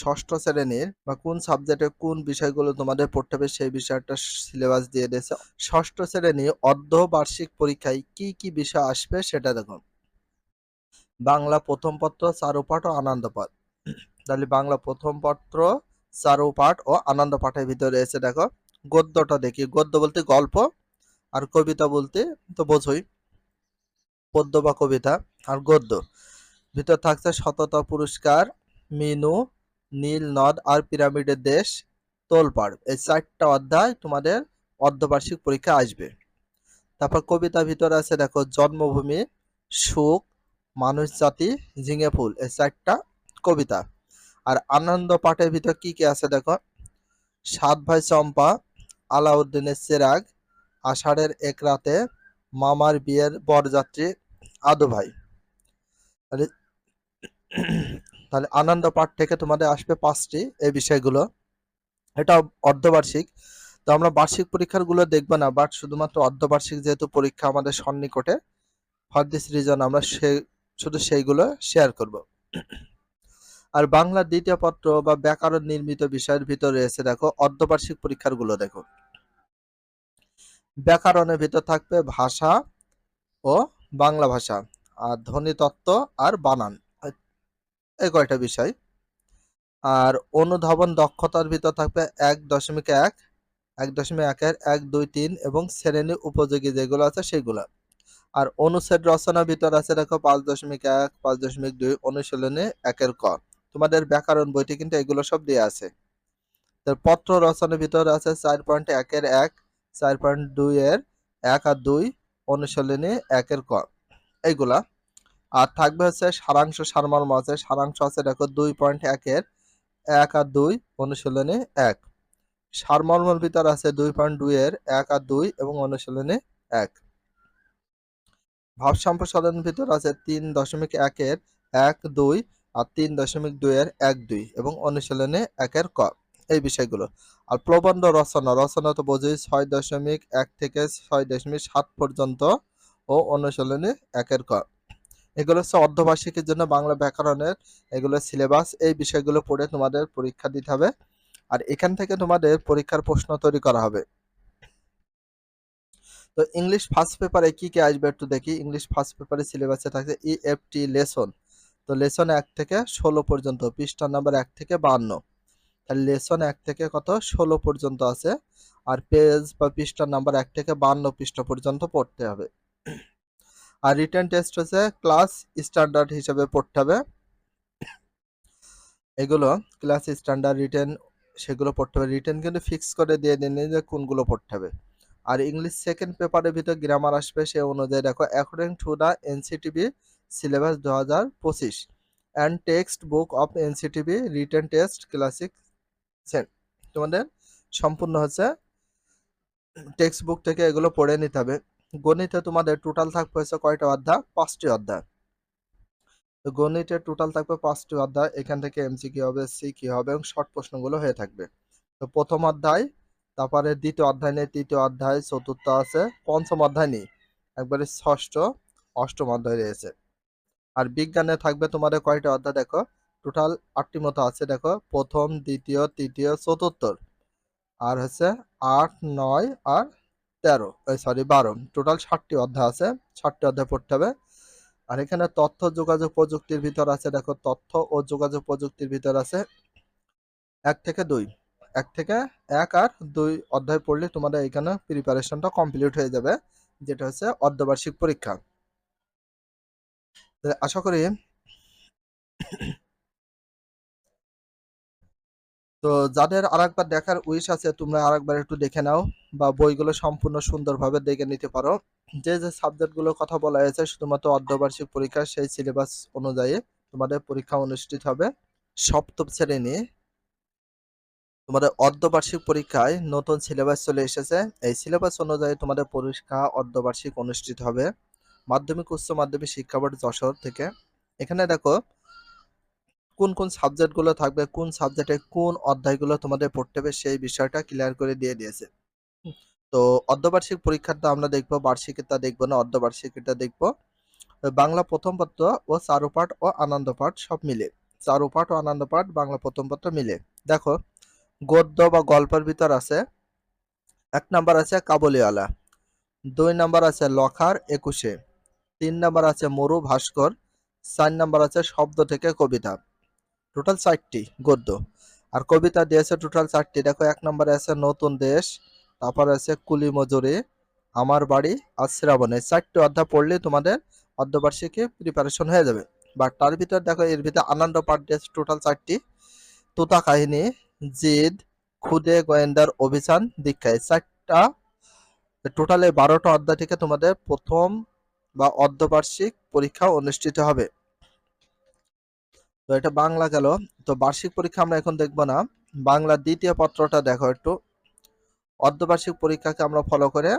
ষষ্ঠ শ্রেণির বা কোন সাবজেক্টে কোন বিষয়গুলো তোমাদের পড়তে হবে সেই বিষয়টা সিলেবাস দিয়ে দিয়েছে। ষষ্ঠ শ্রেণি অর্ধবার্ষিক পরীক্ষায় কি কি বিষয় আসবে সেটা দেখো। বাংলা প্রথম পত্র, চারুপাঠ ও আনন্দ পাঠ তাহলে বাংলা প্রথম পত্র, চারুপাঠ ও আনন্দ পাঠের ভিতরে এসে দেখো, গদ্যটা দেখি। গদ্য বলতে গল্প আর কবিতা বলতে তো বোঝোই। পদ্য বা কবিতা আর গদ্য। ভিতর থাকছে শততা পুরস্কার, মিনু নীল নদ আর পিরামিডের দেশ তোলপাড়। এই চারটা অধ্যায় তোমাদের অর্ধবার্ষিক পরীক্ষা আসবে। তারপর কবিতার ভিতরে আছে, দেখো, জন্মভূমি, সুখ, মানুষ জাতি, ঝিঙে ফুল। এই চারটা কবিতা। আর আনন্দ পাঠের ভিতর কি কি আছে, দেখো? সাত ভাই চম্পা, আলাউদ্দিনের চেরাগ, আষাঢ়ের এক রাতে মামার বিয়ের বরযাত্রী, আদু ভাই। তাহলে আনন্দ পাঠ থেকে তোমাদের আসবে পাঁচটি এই বিষয়গুলো। এটা অর্ধবার্ষিক। তো আমরা বার্ষিক পরীক্ষারগুলো দেখব না বাট শুধুমাত্র অর্ধবার্ষিক যেহেতু পরীক্ষা আমাদের সন্নিকটে ফর দিস রিজন আমরা সে, শুধু সেইগুলো শেয়ার করব। আর বাংলা দ্বিতীয় পত্র বা ব্যাকরণ নির্মিত বিষয়ের ভিতরে রয়েছে, দেখো, অর্ধবার্ষিক পরীক্ষারগুলো দেখো। ব্যাকরণের ভিতর থাকবে ভাষা ও বাংলা ভাষা, আর ধ্বনিতত্ত্ব আর বানান। এই কয়টা বিষয়? আর অনুধাবন দক্ষতার ভিতর থাকবে এক দশমিক এক এক দশমিক একের এক, দুই, তিন এবং শ্রেণি উপযোগী যেগুলো আছে সেগুলো। আর অনুচ্ছেদ রচনার ভিতর আছে দেখো পাঁচ দশমিক এক, পাঁচ দশমিক দুই অনুশীলনে একের ক। তোমাদের ব্যাকরণ বইটি কিন্তু এগুলো সব দিয়ে আছে। পত্র রচনার ভিতর আছে চার পয়েন্ট একের এক, চার পয়েন্ট দুই এর এক আর দুই অনুশীলনী একের ক। এইগুলা আর থাকবে হচ্ছে সারাংশ সারমর্ম আছে সারাংশ আছে দেখো দুই পয়েন্ট একের, এক আর দুই অনুশীলনে এক। সারমর্মের ভিতর আছে দুই পয়েন্ট দুই এর এক আর দুই এবং অনুশীলনে এক। ভাব সম্প্রসারণের ভিতর আছে তিন দশমিক একের, এক, দুই আর তিন দশমিক দুই এর এক, দুই এবং অনুশীলনে একের ক। এই বিষয়গুলো। আর প্রবন্ধ রচনা রচনা তো বোঝই ছয় দশমিক এক থেকে ছয় দশমিক সাত পর্যন্ত ও অনুশীলনে একের ক। এগুলো হচ্ছে অর্ধবার্ষিকের জন্য বাংলা ব্যাকরণের এগুলো সিলেবাস এই বিষয়গুলো পড়ে তোমাদের পরীক্ষা দিতে হবে। আর এখান থেকে তোমাদের পরীক্ষার প্রশ্ন তৈরি করা হবে। তো ইংলিশ ফার্স্ট পেপারে কি কি আসবে একটু দেখি। ইংলিশ ফার্স্ট পেপারে সিলেবাসে থাকছে ইএফটি লেসন তো লেসন এক থেকে ষোলো পর্যন্ত, পৃষ্ঠা নাম্বার এক থেকে বান্ন। তাহলে লেসন এক থেকে কত? ষোলো পর্যন্ত আছে। আর পেজ বা পৃষ্ঠা নাম্বার এক থেকে বান্ন পৃষ্ঠা পর্যন্ত পড়তে হবে। আর রিটার্ন টেস্ট হচ্ছে ক্লাস স্ট্যান্ডার্ড হিসেবে পড়তে হবে। এগুলো ক্লাস স্ট্যান্ডার্ড রিটেন সেগুলো পড়তে হবে। রিটার্ন কিন্তু ফিক্স করে দিয়ে দিন যে কোনগুলো পড়তে হবে। আর ইংলিশ সেকেন্ড পেপারের ভিতর গ্রামার আসবে সে অনুযায়ী দেখো according to the NCTB syllabus দু হাজার পঁচিশ and textbook of NCTB written test classic তোমাদের সম্পূর্ণ হচ্ছে টেক্সট বুক থেকে এগুলো পড়ে নিতে হবে। গণিতে তোমাদের টোটাল থাকবে হচ্ছে কয়টা অধ্যায়? পাঁচটি অধ্যায়। তো গণিতে টোটাল থাকবে পাঁচটি অধ্যায়। এখান থেকে এমসি কি হবে সি কি হবে এবং শর্ট প্রশ্নগুলো হয়ে থাকবে। তো প্রথম অধ্যায়, তারপরে দ্বিতীয় অধ্যায় নেই তৃতীয় অধ্যায়, চতুর্থ আছে, পঞ্চম অধ্যায় নেই একবারে ষষ্ঠ, অষ্টম অধ্যায় রয়েছে। আর বিজ্ঞানে থাকবে তোমাদের কয়টা অধ্যায় দেখো? টোটাল আটটি মতো আছে দেখো। প্রথম, দ্বিতীয়, তৃতীয়, চতুর্থ। আর হচ্ছে আট, নয় আর তেরো সরি বারো। টোটাল ষাটটি অধ্যায় আছে ষাটটি অধ্যায় পড়তে হবে। আর এখানে তথ্য যোগাযোগ প্রযুক্তির ভিতর আছে, দেখো তথ্য ও যোগাযোগ প্রযুক্তির ভিতর আছে এক থেকে দুই। এক থেকে এক আর দুই অধ্যায় পড়লে তোমাদের এখানে প্রিপারেশনটা কমপ্লিট হয়ে যাবে, যেটা হচ্ছে অর্ধবার্ষিক পরীক্ষা। আশা করি তো যাদের আরেকবার দেখার উইশ আছে, তোমরা আরেকবার একটু দেখে নাও বা বইগুলো সম্পূর্ণ সুন্দরভাবে দেখে নিতে পারো। যে যে সাবজেক্টগুলোর কথা বলা হয়েছে, শুধুমাত্র অর্ধবার্ষিক পরীক্ষা, সেই সিলেবাস অনুযায়ী তোমাদের পরীক্ষা অনুষ্ঠিত হবে সপ্তম শ্রেণি তোমাদের অর্ধবার্ষিক পরীক্ষায় নতুন সিলেবাস চলে এসেছে। এই সিলেবাস অনুযায়ী তোমাদের পরীক্ষা অর্ধবার্ষিক অনুষ্ঠিত হবে। মাধ্যমিক, উচ্চ মাধ্যমিক শিক্ষা বোর্ড যশোর থেকে। এখানে দেখো কোন কোন সাবজেক্টগুলো থাকবে কোন সাবজেক্টে কোন অধ্যায়গুলো তোমাদের পড়তে হবে সেই বিষয়টা ক্লিয়ার করে দিয়ে দিয়েছে। তো অর্ধবার্ষিক পরীক্ষাটা আমরা দেখব বার্ষিকটা দেখব না অর্ধবার্ষিকটা দেখব। বাংলা প্রথম পত্র ও চারুপাঠ ও আনন্দ পাঠ সব মিলে। চারুপাঠ ও আনন্দ পাঠ বাংলা প্রথম পত্র মিলে। দেখো গদ্য বা গল্পের ভিতর আছে এক নাম্বার আছে কাবুলিওয়ালা দুই নাম্বার আছে লখার একুশে তিন নাম্বার আছে মরু ভাস্কর চার নাম্বার আছে শব্দ থেকে কবিতা। টোটাল চারটি গদ্য। আর কবিতা দিয়েছে টোটাল চারটি। দেখো, এক নম্বরে আছে নতুন দেশ, তারপর আছে কুলি মজুরি, আমার বাড়ি আর শ্রাবণে। চারটি অধ্যায় পড়লে তোমাদের অর্ধবার্ষিকী প্রিপারেশন হয়ে যাবে। বাট তার ভিতর দেখো, এর ভিতরে আনন্দ পাঠ দিয়েছে টোটাল চারটি। তোতা কাহিনী, জিদ, খুদে গোয়েন্দার অভিযান দীক্ষায় চারটা, টোটালে বারোটা অধ্যায় থেকে তোমাদের প্রথম বা অর্ধবার্ষিক পরীক্ষা অনুষ্ঠিত হবে। তো এটা বাংলা গেল। তো বার্ষিক পরীক্ষা আমরা এখন দেখব না। বাংলা দ্বিতীয় পত্রটা দেখো একটু। অর্ধবার্ষিক পরীক্ষাকে আমরা ফলো করে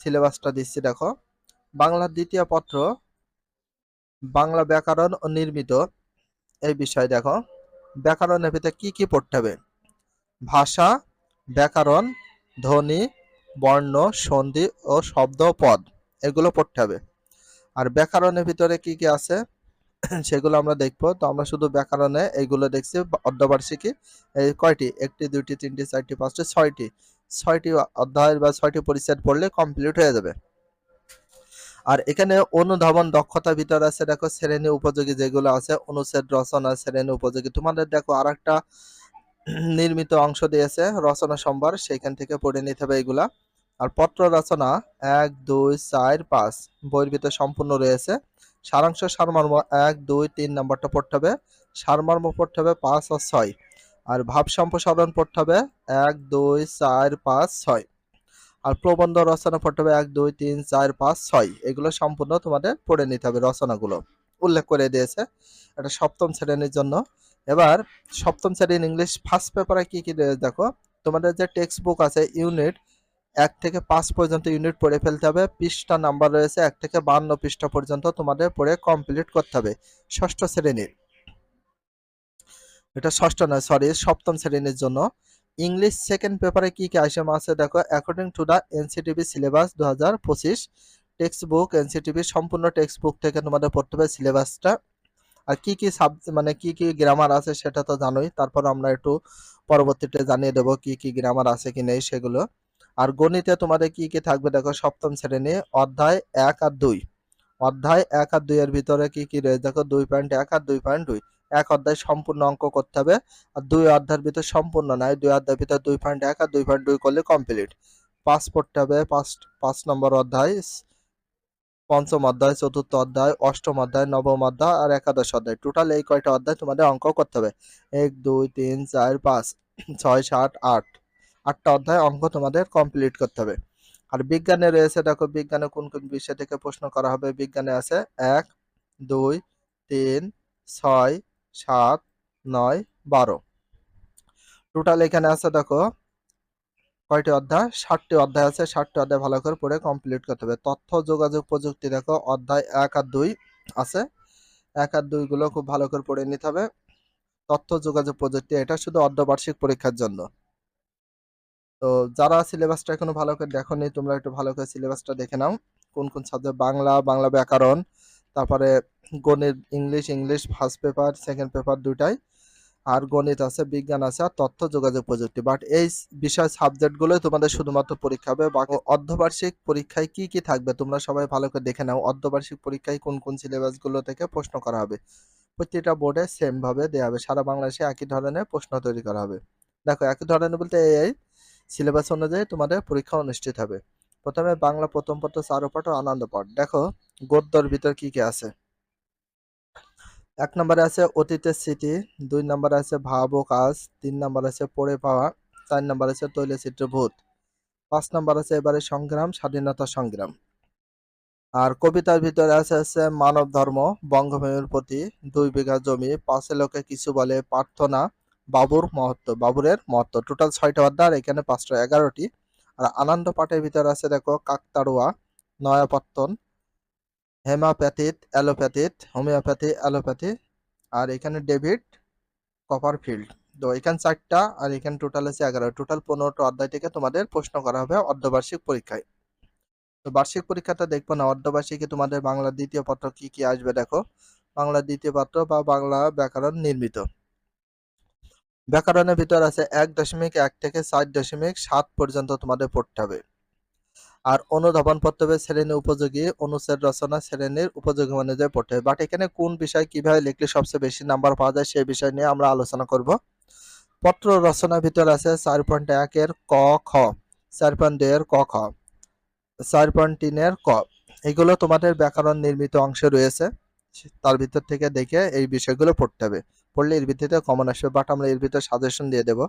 সিলেবাসটা দিচ্ছি, দেখো। বাংলার দ্বিতীয় পত্র, বাংলা ব্যাকরণ ও নির্মিত এই বিষয় দেখো। ব্যাকরণের ভিতরে কি কি পড়তে হবে? ভাষা, ব্যাকরণ, ধ্বনি, বর্ণ, সন্ধি ও শব্দ পদ, এগুলো পড়তে হবে। আর ব্যাকরণের ভিতরে কি কি আছে? সেগুলো আমরা দেখব। তো আমরা শুধু ব্যাকরণে এইগুলো দেখছি অর্ধবার্ষিকী, এই কয়টি? একটি, দুইটি, তিনটি, চারটি, পাঁচটি, ছয়টি। ছয়টি অধ্যায় বা ছয়টি পরিচ্ছেদ পড়লে কমপ্লিট হয়ে যাবে। আর এখানে অনুধাবন দক্ষতা ভিতর আছে, দেখো, শ্রেণি উপযোগী যেগুলো আছে, অনুচ্ছেদ, রচনা, শ্রেণি উপযোগী। তোমাদের দেখো আর একটা নির্মিত অংশ দিয়েছে, রচনা সম্ভার, সেখান থেকে পড়ে নিতে হবে এগুলা। আর পত্র রচনা, এক, দুই, চার, পাঁচ, বইয়ের সম্পূর্ণ রয়েছে। সারাংশ সারমর্ম এক, দুই, তিন নাম্বারটা পড়তে হবে। সারমর্ম পড়তে হবে পাঁচ আর ছয়। আর ভাব সম্প্রসারণ পড়তে হবে এক, দুই, চার, পাঁচ, ছয়। আর প্রবন্ধ রচনা পড়তে হবে এক, দুই, তিন, চার, পাঁচ, ছয়। এগুলো সম্পূর্ণ তোমাদের পড়ে নিতে হবে রচনাগুলো। উল্লেখ করে দিয়েছে এটা সপ্তম শ্রেণির জন্য। এবার সপ্তম শ্রেণির ইংলিশ ফার্স্ট পেপারে কি কি দেখো? তোমাদের যে টেক্সট বুক আছে ইউনিট এক থেকে পাঁচ পর্যন্ত ইউনিট পড়ে ফেলতে হবে। পৃষ্ঠা নাম্বার রয়েছে এক থেকে বান্ন পৃষ্ঠা পর্যন্ত তোমাদের পড়ে কমপ্লিট করতে হবে। ষষ্ঠ শ্রেণির এটা ষষ্ঠ নয় সরি সপ্তম শ্রেণির জন্য। ইংলিশ সেকেন্ড পেপারে কি কি আইটেম আছে দেখো? According to the NCTB syllabus দু হাজার পঁচিশ টেক্সট বুক এনসিটিভি সম্পূর্ণ টেক্সট বুক থেকে তোমাদের পড়তে হবে সিলেবাসটা আর কি কি সাব মানে কি কি গ্রামার আছে সেটা তো জানোই। তারপর আমরা একটু পরবর্তীতে জানিয়ে দেবো কি কি গ্রামার আছে কি নেই সেগুলো। আর গণিতে তোমাদের কি কি থাকবে দেখো, সপ্তম শ্রেণি, অধ্যায় এক আর দুই। অধ্যায় এক আর দুই এর ভিতরে কি কি রয়েছে? দেখো, দুই পয়েন্ট এক আর দুই পয়েন্ট দুই। এক অধ্যায় সম্পূর্ণ অঙ্ক করতে হবে। আর দুই অধ্যায়ের ভিতর সম্পূর্ণ নয়, দুই অধ্যায়ের ভিতর দুই পয়েন্ট এক আর দুই পয়েন্ট দুই করলে কমপ্লিট পাঁচ পড়তে হবে পাঁচ পাঁচ নম্বর অধ্যায়, পঞ্চম অধ্যায়, চতুর্থ অধ্যায়, অষ্টম অধ্যায়, নবম অধ্যায় আর একাদশ অধ্যায়। টোটাল এই কয়টা অধ্যায় তোমাদের অঙ্ক করতে হবে। এক, দুই, তিন, চার, পাঁচ, ছয়, সাত, আট। আটটা অধ্যায় অঙ্ক তোমাদের কমপ্লিট করতে হবে। আর বিজ্ঞানে রয়েছে, দেখো বিজ্ঞানে কোন কোন বিষয় থেকে প্রশ্ন করা হবে? বিজ্ঞানে আছে এক, দুই, তিন, ছয়, সাত, নয়, বারো। টোটাল এখানে আছে, দেখো কয়টি অধ্যায়? ষাটটি অধ্যায় আছে, ষাটটি অধ্যায় ভালো করে পড়ে কমপ্লিট করতে হবে। তথ্য, যোগাযোগ, প্রযুক্তি, দেখো অধ্যায় এক আর দুই আছে। এক আর দুইগুলো খুব ভালো করে পড়ে নিতে হবে। তথ্য, যোগাযোগ, প্রযুক্তি, এটা শুধু অর্ধবার্ষিক পরীক্ষার জন্য। তো যারা সিলেবাসটা এখনও ভালো করে দেখোনি তোমরা একটু ভালো করে সিলেবাসটা দেখে নাও। কোন কোন সাবজেক্ট বাংলা বাংলা ব্যাকরণ তারপরে গণিত English English first paper second paper দুটাই আর গণিত আছে বিজ্ঞান আছে আর তথ্য যোগাযোগ প্রযুক্তি। বাট এই বিষয় সাবজেক্টগুলোই তোমাদের শুধুমাত্র পরীক্ষা হবে। বাকি অর্ধবার্ষিক পরীক্ষায় কি কি থাকবে তোমরা সবাই ভালো করে দেখে নাও। অর্ধবার্ষিক পরীক্ষায় কোন কোন সিলেবাসগুলো থেকে প্রশ্ন করা হবে? প্রত্যেকটা বোর্ডে সেমভাবে দেওয়া হবে। সারা বাংলাদেশে একই ধরনের প্রশ্ন তৈরি করা হবে। দেখো একই ধরনের বলতে এই সিলেবাস অনুযায়ী তোমাদের পরীক্ষা অনুষ্ঠিত হবে। প্রথমে বাংলা, প্রথম পত্র চারুপাঠ ও আনন্দ পাঠ দেখো, গদ্যর ভিতর কি কি আছে? এক নম্বরে আছে অতীতের স্মৃতি, দুই নম্বরে আছে ভাব ও কাজ, তিন নম্বর আছে পড়ে পাওয়া, চার নম্বর আছে তৈলচিত্র ভূত, পাঁচ নম্বর আছে এবারে সংগ্রাম, স্বাধীনতা সংগ্রাম। আর কবিতার ভিতরে আছে আছে মানব ধর্ম, বঙ্গভূমির প্রতি দুই বিঘা জমি, পাঁচে লোকে কিছু বলে প্রার্থনা বাবুর মহত্ব, বাবুরের মহত্ব। টোটাল ছয়টা অধ্যায় আর এখানে পাঁচটা, এগারোটি। আর আনন্দ পাঠের ভিতরে আছে, দেখো, কাকতাড়ুয়া, নয়াপত্তন, হেমাপ্যাথিত, অ্যালোপ্যাথিত, হোমিওপ্যাথি, অ্যালোপ্যাথি। আর এখানে ডেভিড কপারফিল্ড। তো এখানে চারটা, আর এখানে টোটাল আছে এগারো। টোটাল পনেরোটা অধ্যায় থেকে তোমাদের প্রশ্ন করা হবে অর্ধবার্ষিক পরীক্ষায়। তো বার্ষিক পরীক্ষাটা দেখব না, অর্ধবার্ষিকে তোমাদের বাংলা দ্বিতীয় পত্র কি কি আসবে, দেখো। বাংলা দ্বিতীয় পত্র বা বাংলা ব্যাকরণ নির্মিত। ব্যাকরণের ভিতর আছে এক দশমিক এক থেকে চার দশমিক সাত পর্যন্ত তোমাদের পড়তে হবে। আর অনুধাবন পড়তে হবে শ্রেণি উপযোগী অনুচ্ছেদ রচনা শ্রেণির উপযোগী অনুযায়ী পড়তে হবে। বাট এখানে কোন বিষয় কীভাবে লিখলে সবচেয়ে বেশি নাম্বার পাওয়া যায় সেই বিষয় নিয়ে আমরা আলোচনা করব। পত্র রচনার ভিতর আছে চার পয়েন্ট একের ক, খ। চার পয়েন্ট দুই এর ক, খ। চার পয়েন্ট তিনের ক। এগুলো তোমাদের ব্যাকরণ নির্মিত অংশে রয়েছে। তার ভিতর থেকে দেখে এই বিষয়গুলো পড়তে হবে। পড়লে এর ভিত্তিতে কমন আসবে বাট আমরা এর ভিতরে সাজেশন দিয়ে দেব।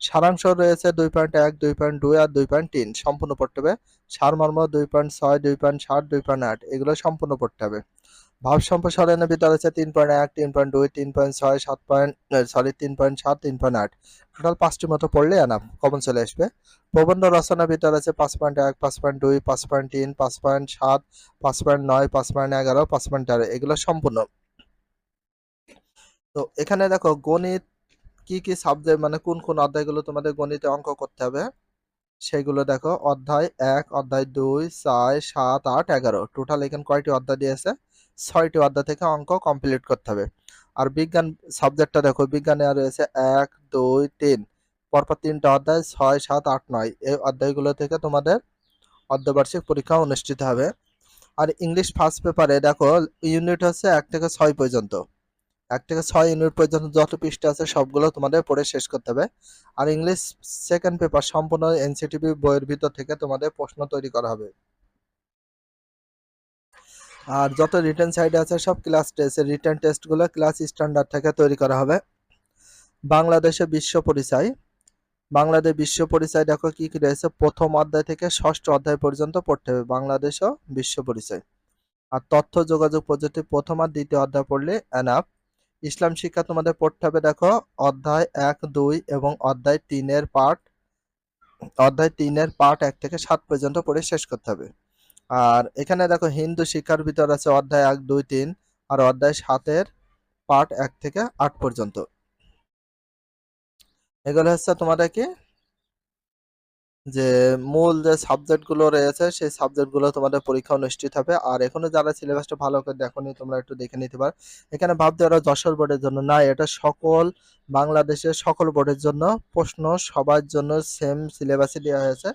সারাংশ রয়েছে দুই পয়েন্ট এক, দুই পয়েন্ট দুই আর দুই পয়েন্ট তিন, সম্পূর্ণ পড়তে হবে। সারমর্ম দুই পয়েন্ট ছয়, দুই পয়েন্ট সাত, দুই পয়েন্ট আট, এগুলো সম্পূর্ণ পড়তে হবে। ভাব সম্প্রসারণের ভিতরে আছে তিন পয়েন্ট এক, তিন পয়েন্ট দুই, তিন পয়েন্ট ছয়, সাত পয়েন্ট সরি তিন পয়েন্ট সাত, তিন পয়েন্ট আট। টোটাল পাঁচটি মতো পড়লে এনাফ কমন চলে আসবে। প্রবন্ধ রচনার ভিতরে আছে পাঁচ পয়েন্ট এক, পাঁচ পয়েন্ট দুই, পাঁচ পয়েন্ট তিন, পাঁচ পয়েন্ট সাত, পাঁচ পয়েন্ট নয়, পাঁচ পয়েন্ট এগারো, পাঁচ পয়েন্ট তেরো, এগুলো সম্পূর্ণ। তো এখানে দেখো গণিত কি কি সাবজেক্ট মানে কোন কোন অধ্যায়গুলো তোমাদের গণিতে অঙ্ক করতে হবে? সেগুলো দেখো, অধ্যায় এক, অধ্যায় দুই ছয় সাত, আট, এগারো। টোটাল এখানে কয়টি অধ্যায় দিয়েছে? ছয়টি অধ্যায় থেকে অঙ্ক কমপ্লিট করতে হবে। আর বিজ্ঞান সাবজেক্টটা দেখো, বিজ্ঞানে রয়েছে এক, দুই, তিন। পরপর তিনটা অধ্যায়, ছয়, সাত, আট, নয়। এই অধ্যায়গুলো থেকে তোমাদের অর্ধবার্ষিক পরীক্ষা অনুষ্ঠিত হবে। আর ইংলিশ ফার্স্ট পেপারে দেখো ইউনিট হচ্ছে এক থেকে ছয় পর্যন্ত। এক থেকে ছয় ইউনিট পর্যন্ত যত পৃষ্ঠা আছে সবগুলো তোমাদের পড়ে শেষ করতে হবে। আর ইংলিশ সেকেন্ড পেপার সম্পূর্ণ এনসিটিভি বইয়ের ভিতর থেকে তোমাদের প্রশ্ন তৈরি করা হবে। আর যত রিটেন সাইডে আছে সব ক্লাস টেস্ট রিটেন টেস্টগুলো ক্লাস স্ট্যান্ডার্ড থেকে তৈরি করা হবে। বাংলাদেশে বিশ্ব পরিচয়। বাংলাদেশ বিশ্ব পরিচয় দেখো কি কি রয়েছে? প্রথম অধ্যায় থেকে ষষ্ঠ অধ্যায় পর্যন্ত পড়তে হবে। বাংলাদেশ বিশ্ব পরিচয়। আর তথ্য যোগাযোগ প্রযুক্তি প্রথম আর দ্বিতীয় অধ্যায় পড়লে এনাফ ইসলাম শিক্ষা তোমাদের পড়তে হবে, দেখো, অধ্যায় এক, দুই এবং অধ্যায় তিনের পার্ট অধ্যায় তিনের পার্ট এক থেকে সাত পর্যন্ত পড়ে শেষ করতে হবে। আর এখানে দেখো, হিন্দু শিক্ষার ভিতর আছে অধ্যায় এক, দুই, তিন আর অধ্যায় সাতের পার্ট এক থেকে আট পর্যন্ত। এগুলো হচ্ছে তোমাদের কি? যে মূল যে সাবজেক্টগুলো রয়েছে, সেই সাবজেক্টগুলো তোমাদের পরীক্ষা অনুষ্ঠিত হবে। আর এখনও যারা সিলেবাসটা ভালো করে দেখোনি, তোমরা একটু দেখে নিতে পারো। এখানে ভাবতে ওরা যশোর বোর্ডের জন্য। না, এটা সকল বাংলাদেশের সকল বোর্ডের জন্য। প্রশ্ন সবার জন্য সেম সিলেবাসে দেওয়া হয়েছে।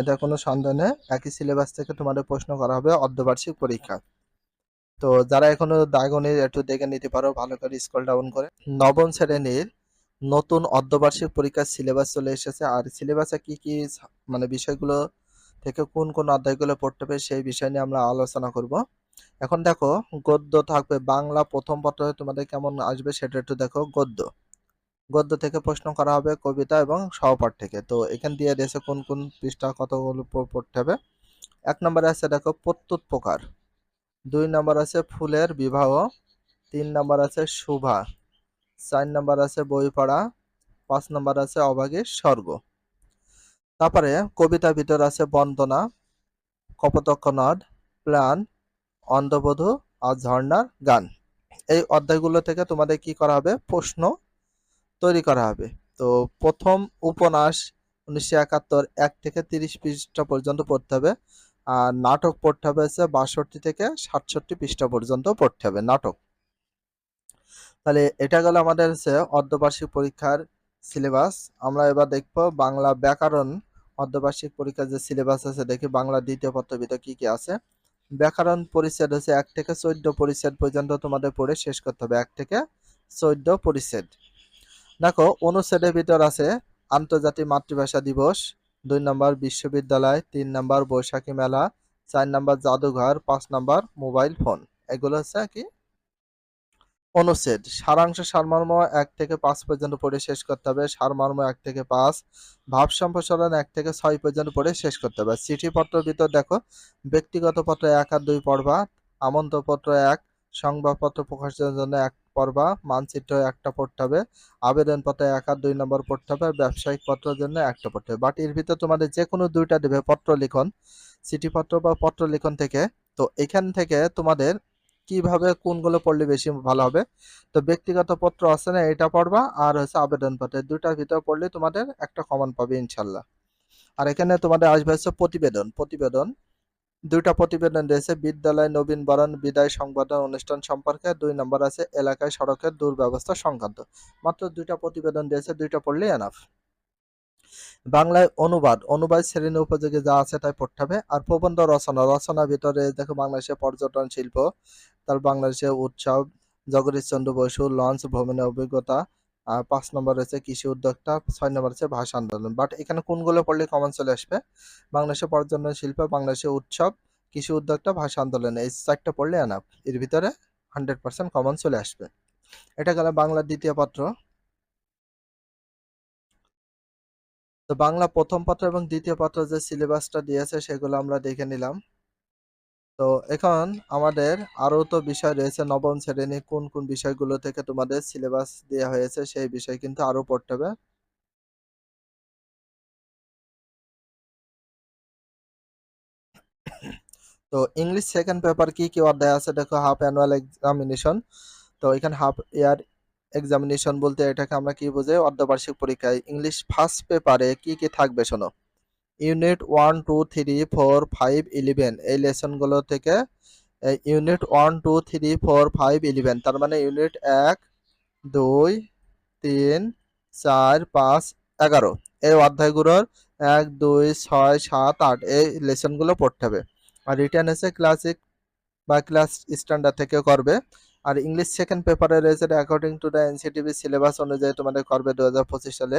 এটা কোনো সন্দেহ নেই। একই সিলেবাস থেকে তোমাদের প্রশ্ন করা হবে অর্ধবার্ষিক পরীক্ষা। তো যারা এখনও দাগনি, একটু দেখে নিতে পারো। ভালো করে স্কুল ডাউন করে। নবম শ্রেণির নতুন অর্ধবার্ষিক পরীক্ষার সিলেবাস চলে এসেছে। আর সিলেবাসে কি কি মানে বিষয়গুলো থেকে কোন কোন অধ্যায়গুলো পড়তে হবে সেই বিষয় নিয়ে আমরা আলোচনা করব। এখন দেখো, গদ্য থাকবে। বাংলা প্রথম পত্র তোমাদের কেমন আসবে সেটা একটু দেখো। গদ্য। গদ্য থেকে প্রশ্ন করা হবে কবিতা এবং সহপাঠ থেকে। তো এখান দিয়ে দিয়েছে কোন কোন পৃষ্ঠা কতগুলো পড়তে হবে? এক নম্বরে আছে দেখো প্রত্যুত প্রকার দুই নম্বর আছে ফুলের বিবাহ। তিন নম্বর আছে শুভা। চার নম্বর আছে বই পড়া পাঁচ নম্বর আছে অভাগীর স্বর্গ। তারপরে কবিতা ভিতর আছে বন্দনা, কপতক্ষ কপোতক্ষনাদ প্লান অন্ধবধূ আর ঝর্ণার গান। এই অধ্যায়গুলো থেকে তোমাদের কি করা হবে? প্রশ্ন তৈরি করা হবে। তো প্রথম উপন্যাস উনিশশো একাত্তর, এক থেকে তিরিশ পৃষ্ঠা পর্যন্ত পড়তে হবে। আর নাটক পড়তে হবে হচ্ছে বাষট্টি থেকে সাতষট্টি পৃষ্ঠা পর্যন্ত পড়তে হবে, নাটক। তাহলে এটা গেল আমাদের হচ্ছে অর্ধবার্ষিক পরীক্ষার সিলেবাস আমরা এবার দেখব বাংলা ব্যাকরণ অর্ধবার্ষিক পরীক্ষার যে সিলেবাস আছে, দেখি বাংলা দ্বিতীয় পত্র ভিতর কি কি আছে। ব্যাকরণ পরিচ্ছেদ হচ্ছে এক থেকে চোদ্দ পরিচ্ছেদ পর্যন্ত তোমাদের পড়ে শেষ করতে হবে, এক থেকে চোদ্দ পরিচ্ছেদ। দেখো, অনুচ্ছেদের ভিতর আছে আন্তর্জাতিক মাতৃভাষা দিবস, দুই নম্বর বিশ্ববিদ্যালয়, তিন নম্বর বৈশাখী মেলা, চার নম্বর জাদুঘর, পাঁচ নম্বর মোবাইল ফোন। এগুলো হচ্ছে কি অনুচ্ছেদ, সারাংশ সারমর্ম এক থেকে পাঁচ পর্যন্ত পড়ে শেষ করতে হবে, সারমর্ম এক থেকে পাঁচ, ভাব সম্প্রসারণ এক থেকে ছয় পর্যন্ত পড়ে শেষ করতে হবে। চিঠিপত্রের ভিতর দেখো, ব্যক্তিগত পত্র এক আর দুই পড়বা আমন্ত্রপত্র এক, সংবাদপত্র প্রকাশের জন্য এক পড়বা, মানচিত্র একটা পড়তে হবে, আবেদনপত্র এক আর দুই নম্বর পড়তে হবে, ব্যবসায়িক পত্রের জন্য একটা পড়তে হবে। বাট এর ভিতর তোমাদের যে কোনো দুইটা দেবে, পত্র লিখন, চিঠিপত্র বা পত্র লিখন থেকে, তো এখান থেকে তোমাদের কীভাবে কোনগুলো পড়লে বেশি ভালো হবে। তো ব্যক্তিগত পত্র আছে না, এটা পড়বা আর হচ্ছে আবেদনপত্র দুইটার ভিতর পড়লে তোমাদের একটা কমন পাবে ইনশাল্লাহ আর এখানে তোমাদের আসবে হচ্ছে প্রতিবেদন প্রতিবেদন। দুইটা প্রতিবেদন রয়েছে, বিদ্যালয়, নবীন বরণ, বিদায় সংবর্ধনা অনুষ্ঠান সম্পর্কে। দুই নম্বর আছে, এলাকায় সড়কের দুর্ব্যবস্থা সংক্রান্ত। মাত্র দুইটা প্রতিবেদন রয়েছে, দুইটা পড়লে এনাফ বাংলায় অনুবাদ অনুবাদ শ্রেণি উপযোগী যা আছে তাই পড়তে হবে। আর প্রবন্ধ রচনা, রচনার ভিতরে দেখো বাংলাদেশের পর্যটন শিল্প। তার বাংলাদেশের উৎসব জগদীশচন্দ্র বসু, লঞ্চ, ভ্রমণের অভিজ্ঞতা পাঁচ নম্বর রয়েছে কৃষি উদ্যোক্তা, ছয় নম্বর হচ্ছে ভাষা আন্দোলন। বাট এখানে কোনগুলো পড়লে কমন চলে আসবে? বাংলাদেশের পর্যটন শিল্প বাংলাদেশের উৎসব, কৃষি উদ্যোক্তা, ভাষা আন্দোলন, এই চারটা পড়লে এনাফ এর ভিতরে হান্ড্রেড পার্সেন্ট কমন চলে আসবে। এটা গেল বাংলার দ্বিতীয় পত্র। তো বাংলা প্রথম পত্র এবং দ্বিতীয় পত্র যে সিলেবাসটা দিয়েছে, সেগুলো আমরা দেখে নিলাম। তো এখন আমাদের আরও তো বিষয় রয়েছে, নবম শ্রেণি কোন কোন বিষয়গুলো থেকে তোমাদের সিলেবাস দেওয়া হয়েছে সেই বিষয় কিন্তু আরও পড়তে হবে। তো ইংলিশ সেকেন্ড পেপার কি কি অধ্যায় আছে? দেখো হাফ অ্যানুয়াল এক্সামিনেশন তো এখানে হাফ ইয়ার এক্সামিনেশন বলতে এটাকে আমরা কি বুঝাই? অর্ধবার্ষিক পরীক্ষায় ইংলিশ ফার্স্ট পেপারে কি কি থাকবে শোনো? Unit one, two, three, four, five, eleven. এই লেসনগুলো থেকে unit one, two, three, four, five, eleven. তার মানে ইউনিট এক, দুই, তিন, চার, পাঁচ, এগারো। এই অধ্যায়গুলোর এক, দুই, ছয়, সাত, আট, এই লেসনগুলো পড়তে হবে। আর রিটার্ন এসে ক্লাসিক বা ক্লাস স্ট্যান্ডার্ড থেকে করবে। আর ইংলিশ সেকেন্ড পেপারে রয়েছে according to the NCTB syllabus অনুযায়ী তোমাদের করবে দু হাজার পঁচিশ সালে।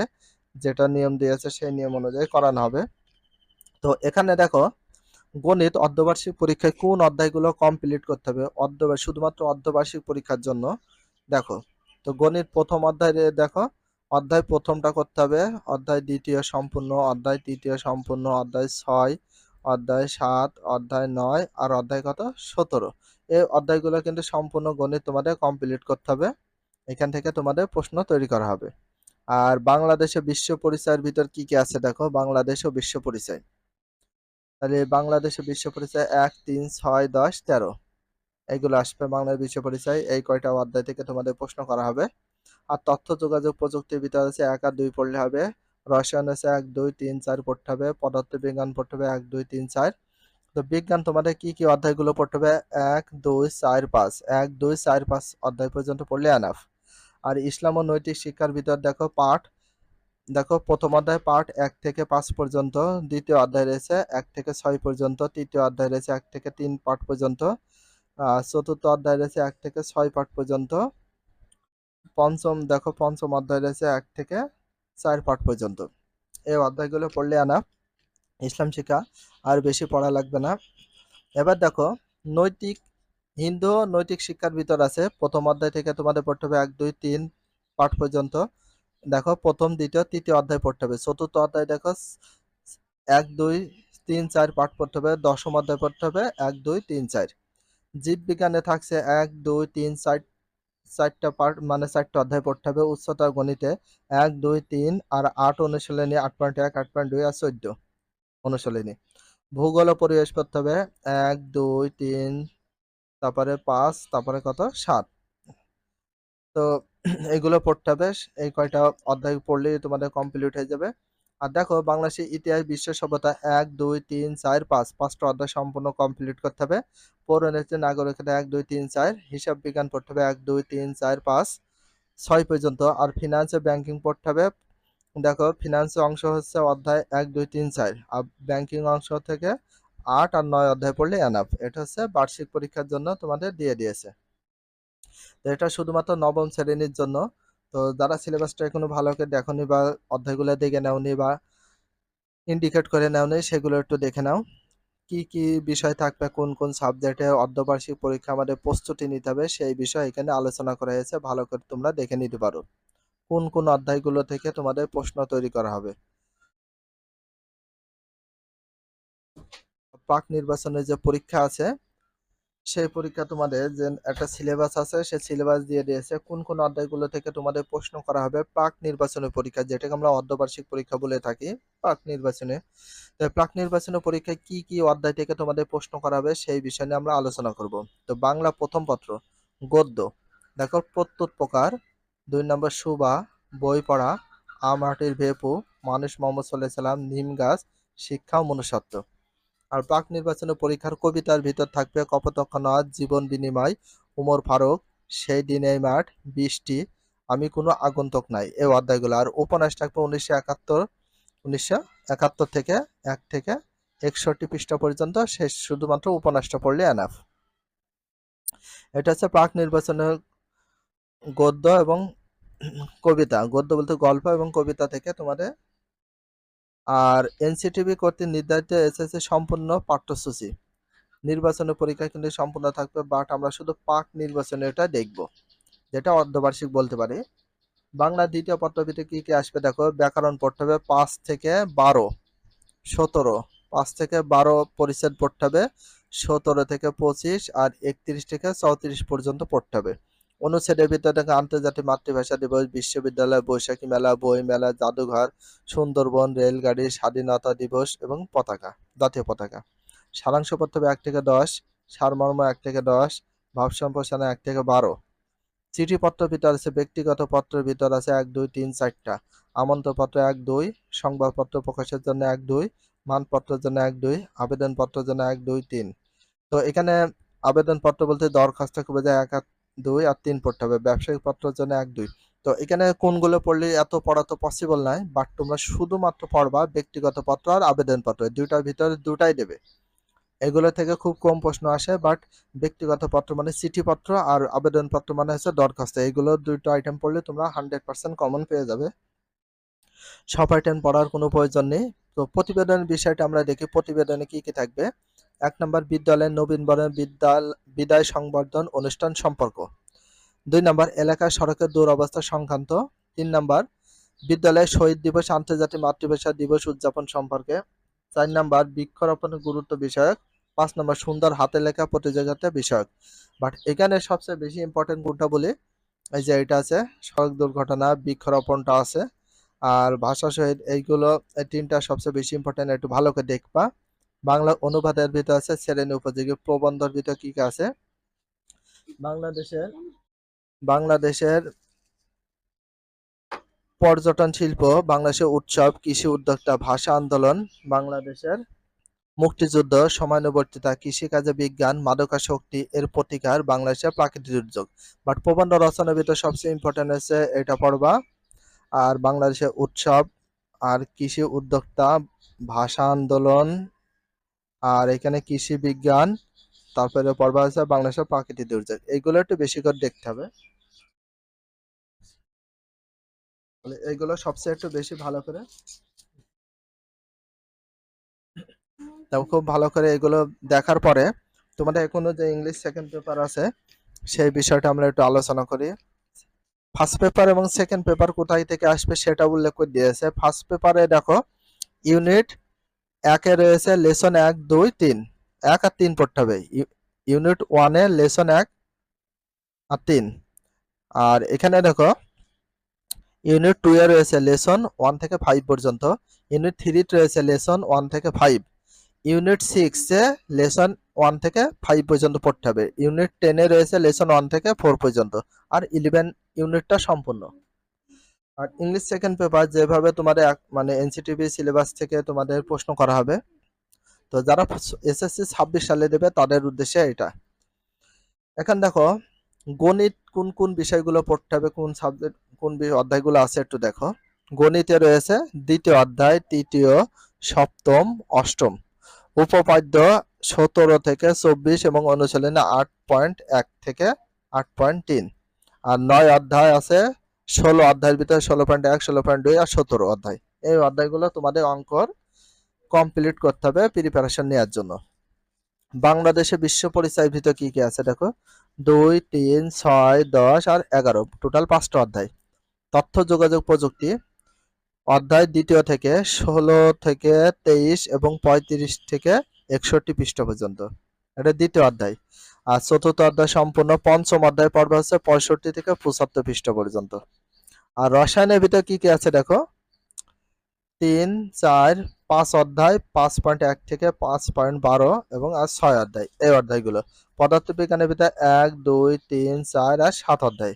যেটা নিয়ম দিয়েছে সেই নিয়ম অনুযায়ী করানো হবে। তো এখানে দেখো, গণিত অর্ধবার্ষিক পরীক্ষায় কোন অধ্যায়গুলো কমপ্লিট করতে হবে? অর্ধ শুধুমাত্র অর্ধবার্ষিক পরীক্ষার জন্য। দেখো, তো গণিত প্রথম অধ্যায় দেখো, অধ্যায় প্রথমটা করতে হবে। অধ্যায় দ্বিতীয় সম্পূর্ণ, অধ্যায় তৃতীয় সম্পূর্ণ, অধ্যায় ছয়, অধ্যায় সাত, অধ্যায় নয় আর অধ্যায় কত? সতেরো। এই অধ্যায়গুলো কিন্তু সম্পূর্ণ গণিত তোমাদের কমপ্লিট করতে হবে। এখান থেকে তোমাদের প্রশ্ন তৈরি করা হবে। আর বাংলাদেশে বিশ্ব পরিচয়ের ভিতর কি কি আছে দেখো? বাংলাদেশ ও বিশ্ব পরিচয়। তাহলে বাংলাদেশে বিশ্ব পরিচয় এক, তিন, ছয়, দশ, তেরো। এইগুলো আসবে বাংলার বিশ্ব পরিচয়। এই কয়টা অধ্যায় থেকে তোমাদের প্রশ্ন করা হবে। আর তথ্য, যোগাযোগ প্রযুক্তির ভিতরে আছে এক আর দুই পড়লে হবে। রসায়ন আছে এক, দুই, তিন, চার পড়তে হবে। পদার্থ বিজ্ঞান পড়তে হবে এক, দুই, তিন, চার। তো বিজ্ঞান তোমাদের কি কি অধ্যায়গুলো পড়তে হবে? এক, দুই, চার, পাঁচ। এক, দুই, চার, পাঁচ অধ্যায় পর্যন্ত পড়লে আনাফ আর ইসলাম ও নৈতিক শিক্ষার ভিতর দেখো পাঠ। দেখো, প্রথম অধ্যায় পাঠ এক থেকে পাঁচ পর্যন্ত, দ্বিতীয় অধ্যায় রয়েছে এক থেকে ছয় পর্যন্ত, তৃতীয় অধ্যায় রয়েছে এক থেকে তিন পাঠ পর্যন্ত চতুর্থ অধ্যায় রয়েছে এক থেকে ছয় পাঠ পর্যন্ত, পঞ্চম, দেখো, পঞ্চম অধ্যায় রয়েছে এক থেকে চার পাঠ পর্যন্ত। এই অধ্যায়গুলো পড়লে আনা, ইসলাম শিক্ষা আর বেশি পড়া লাগবে না। এবার দেখো, নৈতিক, হিন্দু নৈতিক শিক্ষার ভিতর আছে, প্রথম অধ্যায় থেকে তোমাদের পড়তে হবে এক, দুই, তিন পাঠ পর্যন্ত। দেখো, প্রথম, দ্বিতীয়, তৃতীয় অধ্যায় পড়তে হবে। চতুর্থ অধ্যায় দেখো এক, দুই, তিন, চার পাঠ পড়তে হবে। দশম অধ্যায় পড়তে হবে, এক, দুই, তিন, চার। জীববিজ্ঞানে থাকছে এক, দুই, তিন, চার, চারটা পার্ট মানে চারটা অধ্যায় পড়তে হবে উচ্চতর গণিতে। এক, দুই, তিন আর আট অনুশীলনী আট পয়েন্ট এক, আট পয়েন্ট দুই আর চোদ্দ অনুশীলনী। ভূগোল পরিবেশ পড়তে হবে, এক, দুই, তিন, তারপরে পাঁচ, তারপরে কত? সাত। তো এগুলো পড়তে হবে। এই কয়টা অধ্যায় পড়লেই তোমাদের কমপ্লিট হয়ে যাবে। আর দেখো, বাংলাদেশের ইতিহাস বিশ্ব সভ্যতা এক, দুই, তিন, চার, পাঁচ। পাঁচটা অধ্যায় সম্পূর্ণ কমপ্লিট করতে হবে। পৌরনীতি নাগরিকতা এক, দুই, তিন, চার। হিসাব বিজ্ঞান পড়তে হবে এক, দুই, তিন, চার, পাঁচ। ছয় পর্যন্ত। আর ফিনান্স ব্যাংকিং পড়তে হবে। দেখো ফিনান্স অংশ হচ্ছে অধ্যায় এক, দুই, তিন, চার। আর ব্যাংকিং অংশ থেকে আট আর নয় অধ্যায় পড়লে এনাফ এটা হচ্ছে বার্ষিক পরীক্ষার জন্য তোমাদের দিয়ে দিয়েছে। তো এটা শুধুমাত্র নবম শ্রেণির জন্য। তো যারা সিলেবাসটা এখনও ভালো করে দেখনি বা অধ্যায়গুলো দেখে নেওনি বা ইন্ডিকেট করে নেওনি, সেগুলো একটু দেখে নাও। কি কি বিষয় থাকবে, কোন কোন সাবজেক্টে অর্ধবার্ষিক পরীক্ষা আমাদের প্রস্তুতি নিতে হবে, সেই বিষয় এখানে আলোচনা করা হয়েছে, ভালো করে তোমরা দেখে নিতে পারো। কোন কোন অধ্যায়গুলো থেকে তোমাদের প্রশ্ন তৈরি করা হবে। প্রাক নির্বাচনের যে পরীক্ষা আছে সেই পরীক্ষা তোমাদের যে একটা সিলেবাস আছে সেই সিলেবাস দিয়ে দিয়েছে, কোন কোন অধ্যায়গুলো থেকে তোমাদের প্রশ্ন করা হবে প্রাক নির্বাচনী পরীক্ষা, যেটাকে আমরা অর্ধবার্ষিক পরীক্ষা বলে থাকি, প্রাক নির্বাচনে। তো প্রাক নির্বাচনী পরীক্ষায় কি কি অধ্যায় থেকে তোমাদের প্রশ্ন করা হবে, সেই বিষয় নিয়ে আমরা আলোচনা করব। তো বাংলা প্রথম পত্র, গদ্য। দেখো প্রত্যুত প্রকার দুই নম্বর সুবা, বই পড়া আমাটির ভেপু, মানুষ মোহাম্মদ সাল্লাহ সাল্লাম, নিম গাছ, শিক্ষা ও মনুষ্যত্ব। আর প্রাক নির্বাচনী পরীক্ষার কবিতার ভিতর থাকবে কপোতক্ষনাথ জীবন বিনিময়, উমর ফারুক, সেই দিন মাঠ, বৃষ্টি, আমি কোনো আগন্তুক নাই। এই অধ্যায়গুলো। আর উপন্যাস থাকবে উনিশশো একাত্তর উনিশশো একাত্তর থেকে এক থেকে একষট্টি পৃষ্ঠা পর্যন্ত। শেষ শুধুমাত্র উপন্যাসটা পড়লে এনাফ এটা হচ্ছে প্রাক নির্বাচনের গদ্য এবং কবিতা। গদ্য বলতে গল্প এবং কবিতা থেকে তোমাদের আর এনসিটিভি কর্তৃক নির্ধারিত এসএসসি সম্পূর্ণ পাঠ্যসূচি। নির্বাচনী পরীক্ষা কিন্তু সম্পূর্ণ থাকবে বাট আমরা শুধু পাক নির্বাচনে এটা দেখব, যেটা অর্ধবার্ষিক বলতে পারি। বাংলা দ্বিতীয় পত্রবিতে কী কী আসবে দেখো, ব্যাকরণ পড়তে হবে পাঁচ থেকে বারো, সতেরো, পাঁচ থেকে বারো পরিচ্ছেদ পড়তে হবে, সতেরো থেকে পঁচিশ, আর একত্রিশ থেকে চৌত্রিশ পর্যন্ত পড়তে হবে। অনুচ্ছেদের ভিতরে থেকে আন্তর্জাতিক মাতৃভাষা দিবস, বিশ্ববিদ্যালয় বৈশাখী মেলা, বই মেলা, জাদুঘর, সুন্দরবন, রেলগাড়ি, স্বাধীনতা দিবস এবং পতাকা, জাতীয় পতাকা। সারাংশ হবে এক থেকে দশ, সারমর্ম এক থেকে দশ, ভাব সম্প্রসারণ এক থেকে বারো। চিঠিপত্র ভিতর আছে, ব্যক্তিগত পত্রের ভিতর আছে এক, দুই, তিন, চারটা। আমন্ত্রপত্র এক, দুই, সংবাদপত্র প্রকাশের জন্য এক, দুই, মানপত্রের জন্য এক, দুই, আবেদনপত্রের জন্য এক, দুই, তিন। তো এখানে আবেদনপত্র বলতে দরখাস্ত খুবই যায় এক দুই আর তিন পড়তে হবে। ব্যবসায়িক পত্রের জন্য এক, দুই। তো এখানে কোনগুলো পড়লে এত পড়া তো পসিবল নয় বাট তোমরা শুধুমাত্র পড়বা ব্যক্তিগত পত্র আর আবেদনপত্র। দুইটার ভিতরে দুটাই দেবে। এগুলো থেকে খুব কম প্রশ্ন আসে বাট ব্যক্তিগত পত্র মানে চিঠিপত্র আর আবেদনপত্র মানে হচ্ছে দরখাস্ত। এগুলো দুটো আইটেম পড়লে তোমরা হান্ড্রেড পার্সেন্ট কমন পেয়ে যাবে। সব আইটেম পড়ার কোনো প্রয়োজন নেই। তো প্রতিবেদনের বিষয়টা আমরা দেখি, প্রতিবেদনে কি কি থাকবে? এক নম্বর বিদ্যালয়ের নবীনবরণ বিদ্যাল, বিদায় সংবর্ধন অনুষ্ঠান সম্পর্ক। দুই নম্বর, এলাকার সড়কের দুরবস্থা সংক্রান্ত। তিন নম্বর, বিদ্যালয়ে শহীদ দিবস, আন্তর্জাতিক মাতৃভাষা দিবস উদযাপন সম্পর্কে। চার নম্বর, বৃক্ষরোপণের গুরুত্ব বিষয়ক। পাঁচ নম্বর, সুন্দর হাতে লেখা প্রতিযোগিতা বিষয়ক। বাট এখানে সবচেয়ে বেশি ইম্পর্টেন্ট কোনটা বলি? এই যে এটা আছে, সড়ক দুর্ঘটনা, বৃক্ষরোপণটা আছে। আর ভাষা শহীদ এইগুলো, এই তিনটা সবচেয়ে বেশি ইম্পর্টেন্ট একটু ভালো করে দেখবা। বাংলা অনুবাদের ভিতর আছে শ্রেণি উপযোগী প্রবন্ধের ভিতর কি কি আছে? বাংলাদেশের বাংলাদেশের পর্যটন শিল্প, বাংলাদেশের উৎসব, কৃষি উদ্যোক্তা, ভাষা আন্দোলন, বাংলাদেশের মুক্তিযুদ্ধ, সময়ানুবর্তিতা, কৃষিকাজে বিজ্ঞান, মাদকাসক্তি, এর প্রতিকার, বাংলাদেশের প্রাকৃতিক দুর্যোগ। বাট প্রবন্ধ রচনার ভিতর সবচেয়ে ইম্পর্টেন্ট হচ্ছে, এটা পড়বা, আর বাংলাদেশের উৎসব, আর কৃষি উদ্যোক্তা, ভাষা আন্দোলন আর এখানে কৃষি বিজ্ঞান, তারপরে পড়বা হচ্ছে বাংলাদেশের প্রাকৃতিক দুর্যোগ। এইগুলো একটু বেশি করে দেখতে হবে। এইগুলো সবচেয়ে একটু বেশি ভালো করে। খুব ভালো করে এগুলো দেখার পরে তোমাদের এখনও যে ইংলিশ সেকেন্ড পেপার আছে, সেই বিষয়টা আমরা একটু আলোচনা করি। ফার্স্ট পেপার এবং সেকেন্ড পেপার কোথায় থেকে আসবে সেটা উল্লেখ করে দিয়েছে। ফার্স্ট পেপারে দেখো ইউনিট একে রয়েছে লেসন এক, দুই, তিন। এক আর তিন পড়তে হবে। ইউনিট ওয়ানে লেসন এক আর তিন। আর এখানে দেখো, ইউনিট টু এ রয়েছে লেসন ওয়ান থেকে ফাইভ পর্যন্ত। ইউনিট থ্রি রয়েছে লেসন ওয়ান থেকে ফাইভ ইউনিট সিক্সে লেসন ওয়ান থেকে ফাইভ পর্যন্ত পড়তে হবে। ইউনিট টেনে রয়েছে লেসন ওয়ান থেকে ফোর পর্যন্ত। আর ইলেভেন ইউনিটটা সম্পূর্ণ। আর ইংলিশ সেকেন্ড পেপার যেভাবে তোমাদের মানে এনসিটিভি সিলেবাস থেকে তোমাদের প্রশ্ন করা হবে, তো যারা এসএসসি ছাব্বিশ সালে দেবে তাদের উদ্দেশ্যে এটা। এখন দেখো, গণিত কোন কোন বিষয়গুলো পড়তে হবে, কোন সাবজেক্ট কোন অধ্যায়গুলো আছে একটু দেখো। গণিতে রয়েছে দ্বিতীয় অধ্যায়, তৃতীয়, সপ্তম, অষ্টম। উপপাদ্য সতেরো থেকে চব্বিশ এবং অনুশীলনে আট পয়েন্ট এক থেকে আট পয়েন্ট তিন। আর নয় অধ্যায় আছে ষোলো অধ্যায়ের ভিতরে ষোলো পয়েন্ট এক, ষোলো পয়েন্ট দুই আর সতেরো অধ্যায়। এই অধ্যায়গুলো তোমাদের অঙ্কর কমপ্লিট করতে হবে প্রিপারেশন নেওয়ার জন্য। বাংলাদেশে বিশ্ব পরিচয় ভিতর কী কী আছে দেখো? দুই, তিন, ছয়, দশ আর এগারো টোটাল পাঁচটা অধ্যায়। তথ্য, যোগাযোগ, প্রযুক্তি। অধ্যায় দ্বিতীয় থেকে ষোলো থেকে তেইশ এবং পঁয়ত্রিশ থেকে একষট্টি পৃষ্ঠা পর্যন্ত। এটা দ্বিতীয় অধ্যায়। আর চতুর্থ অধ্যায় সম্পূর্ণ পঞ্চম অধ্যায় পর্ব হচ্ছে পঁয়ষট্টি থেকে পঁচাত্তর পৃষ্ঠা পর্যন্ত। আর রসায়নের ভিতর কি কি আছে দেখো? তিন, চার, পাঁচ অধ্যায়, পাঁচ পয়েন্ট এক থেকে পাঁচ পয়েন্ট বারো এবং আর ছয় অধ্যায়। এই অধ্যায়গুলো। পদার্থবিজ্ঞানের ভিতরে এক, দুই, তিন, চার আর সাত অধ্যায়।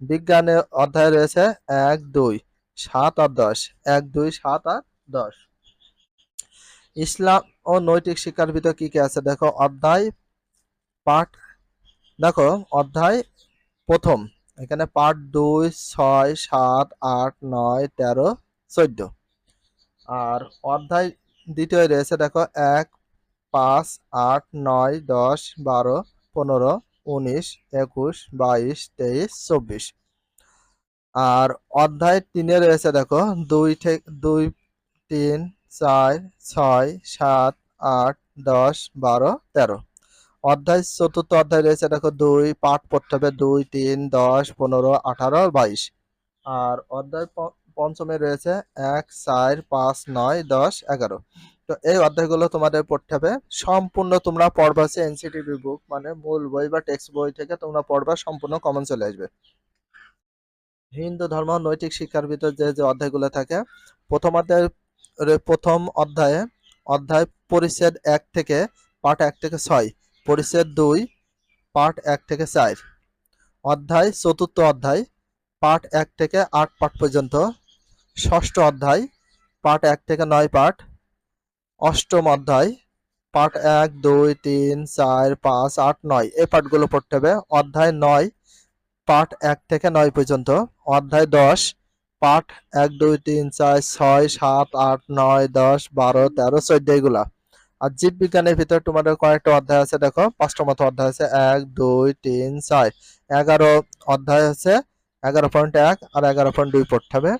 বিজ্ঞানের অধ্যায় রয়েছে এক, দুই, সাত আর দশ। এক, দুই, সাত আর দশ। ইসলাম ও নৈতিক শিক্ষার ভিতর কি কি আছে দেখো? অধ্যায় পাঠ। দেখো, অধ্যায় প্রথম। এখানে পাঠ দুই, ছয়, সাত, আট, নয়, তেরো, চোদ্দ। আর অধ্যায় দ্বিতীয় রয়েছে, দেখো, এক, পাঁচ, আট, নয়, দশ, বারো, পনেরো, উনিশ, একুশ, বাইশ, তেইশ, চব্বিশ। আর অধ্যায় তিনে রয়েছে, দেখো, দুই থেকে দুই, তিন, চার, ছয়, সাত, আট, দশ, বারো, তেরো। অধ্যায়, চতুর্থ অধ্যায় রয়েছে, দেখো দুই, পাঠ পড়তে হবে দুই, তিন, দশ, পনেরো, আঠারো, বাইশ। আর অধ্যায় পঞ্চমে রয়েছে এক, চার, পাঁচ, নয়, দশ, এগারো। তো এই অধ্যায়গুলো তোমাদের পড়তে হবে। সম্পূর্ণ তোমরা পড়বা হচ্ছে এনসিটিভি বুক মানে মূল বই বা টেক্সট বই থেকে তোমরা পড়বা, সম্পূর্ণ কমন চলে আসবে। হিন্দু ধর্ম, নৈতিক শিক্ষার ভিতর যে যে অধ্যায়গুলো থাকে, প্রথম অধ্যায় প্রথম অধ্যায়ে, অধ্যায় পরিচ্ছেদ এক থেকে, পাঠ এক থেকে ছয়। পরিচ্ছেদ দুই, পাঠ এক থেকে চার। অধ্যায়, চতুর্থ অধ্যায়, পাঠ এক থেকে আট পাঠ পর্যন্ত। ষষ্ঠ অধ্যায়, পাঠ এক থেকে নয় পাঠ। অষ্টম অধ্যায়, পাঠ এক, দুই, তিন, চার, পাঁচ, আট, নয়। এই পাঠগুলো পড়তে হবে। অধ্যায় নয়, পাঠ এক থেকে নয় পর্যন্ত। অধ্যায় দশ, পাঠ এক, দুই, তিন, চার, ছয়, সাত, আট, নয়, দশ, বারো, তেরো, চোদ্দ এগুলা আর জীব বিজ্ঞানের ভিতর তোমাদের কয়েকটা অধ্যায় আছে, দেখো। পাঁচটা মতো অধ্যায় আছে। এক, দুই, তিন, চার। এগারো অধ্যায় আছে। এগারো পয়েন্ট এক আর এগারো পয়েন্ট দুই পড়তে হবে।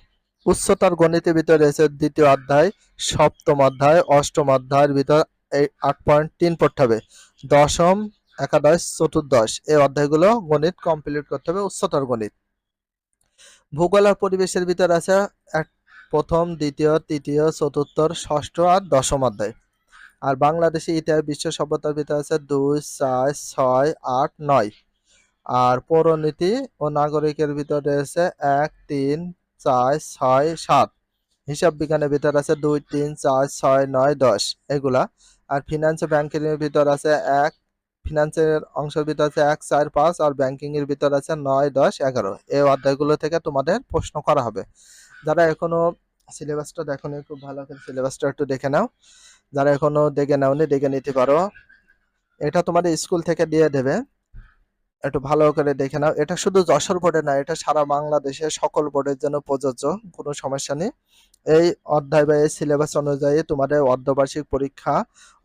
উচ্চতার গণিতের ভিতরে রয়েছে দ্বিতীয় অধ্যায়, সপ্তম অধ্যায়, অষ্টম অধ্যায়ের ভিতর এই আট পয়েন্ট তিন পড়তে হবে। দশম, একাদশ, চতুর্দশ এই অধ্যায়গুলো গণিত কমপ্লিট করতে হবে, উচ্চতর গণিত। ভূগোল আর পরিবেশের ভিতর আছে এক, প্রথম, দ্বিতীয়, তৃতীয়, চতুর্থ, ষষ্ঠ আর দশম অধ্যায়। আর বাংলাদেশে ইতিহাস বিশ্ব সভ্যতার ভিতর আছে দুই, চার, ছয়, আট, নয়। আর পৌরনীতি ও নাগরিকের ভিতরে রয়েছে এক, তিন, চার, ছয়, সাত। হিসাব বিজ্ঞানের ভিতর আছে দুই, তিন, চার, ছয়, নয়, দশ। এগুলা। আর ফিনান্স ব্যাংকিং এর ভিতর আছে এক ফিনান্সের অংশের ভিতর আছে এক, চার, পাঁচ। আর ব্যাংকিং এর ভিতর আছে নয়, দশ, এগারো। এই অধ্যায়গুলো থেকে তোমাদের প্রশ্ন করা হবে। যারা এখনও সিলেবাসটা দেখোনি, খুব ভালো করে সিলেবাসটা একটু দেখে নাও। যারা এখনও দেখে নাওনি, দেখে নিতে পারো। এটা তোমাদের স্কুল থেকে দিয়ে দেবে। একটু ভালো করে দেখে নাও। এটা শুধু যশোর বোর্ডে না, এটা সারা বাংলাদেশের সকল বোর্ডের জন্য প্রযোজ্য, কোনো সমস্যা নেই। এই অধ্যায় বা এই সিলেবাস অনুযায়ী তোমাদের অর্ধবার্ষিক পরীক্ষা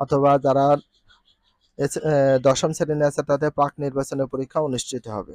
অথবা যারা দশম শ্রেণি আছে তাদের প্রাক নির্বাচনের পরীক্ষা অনুষ্ঠিত হবে।